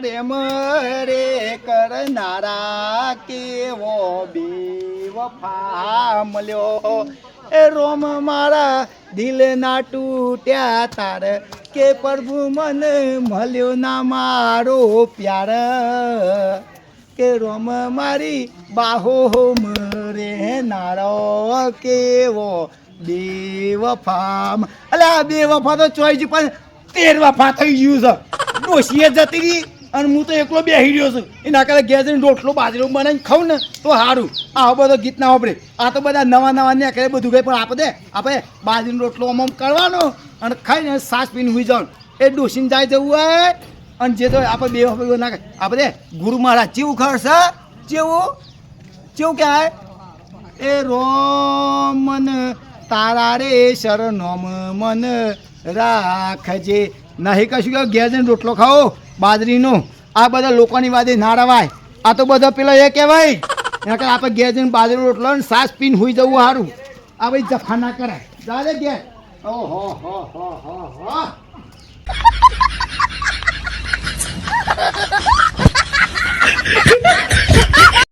પ્રેમ રે કરનારા કેવો બેવફા મળ્યો એ રોમ મારા દિલ ના તૂટ્યા તાર, કે પ્રભુ મન મળ્યો ના મારો પ્યાર? કે રોમ મારી બાહો મરે નારો કેવો બેવફામ અલ્યા બેવફા તો જ પણ તેર વફા થઈ ગયું છે. ડોશીએ જતી રહી. અને હું તો એકલો બેસી રહ્યો છું. એના કરતા ઘેર જઈને રોટલો બાજરો બનાવીને ખાઉં ને તો સારું આ બધો ગીત ના વાપરે. આ તો બધા નવા નવા ને કરે બધું કંઈ પણ આપે દે આપણે બાજરીનો રોટલો આમ કરવાનો અને ખાઈને સાસ પીને હોઈ જવાનું. એ ડોસીને જાય જવું હોય અને જે તો આપણે બે વખત ના આપણે ગુરુ મહારાજ ચેવું ખરશે ચેવું? ચેવું કહેવાય? એ રોમન તારા રે શરણોમ મન રાખજે. નહીં કશું કે ઘેર જઈને રોટલો ખાઓ. બાજરીનો. આ બધા લોકોની વાદે ના રવાય. આ તો બધા પેલો એ કહેવાય. એના કરતા આપણે ઘેર જઈને બાજરી રોટલો ને સાસ પીને હોઈ જવું સારું આ ભાઈ જફા ના કરાય. દાદા ઘેર. ઓહો, હો હો હો હો.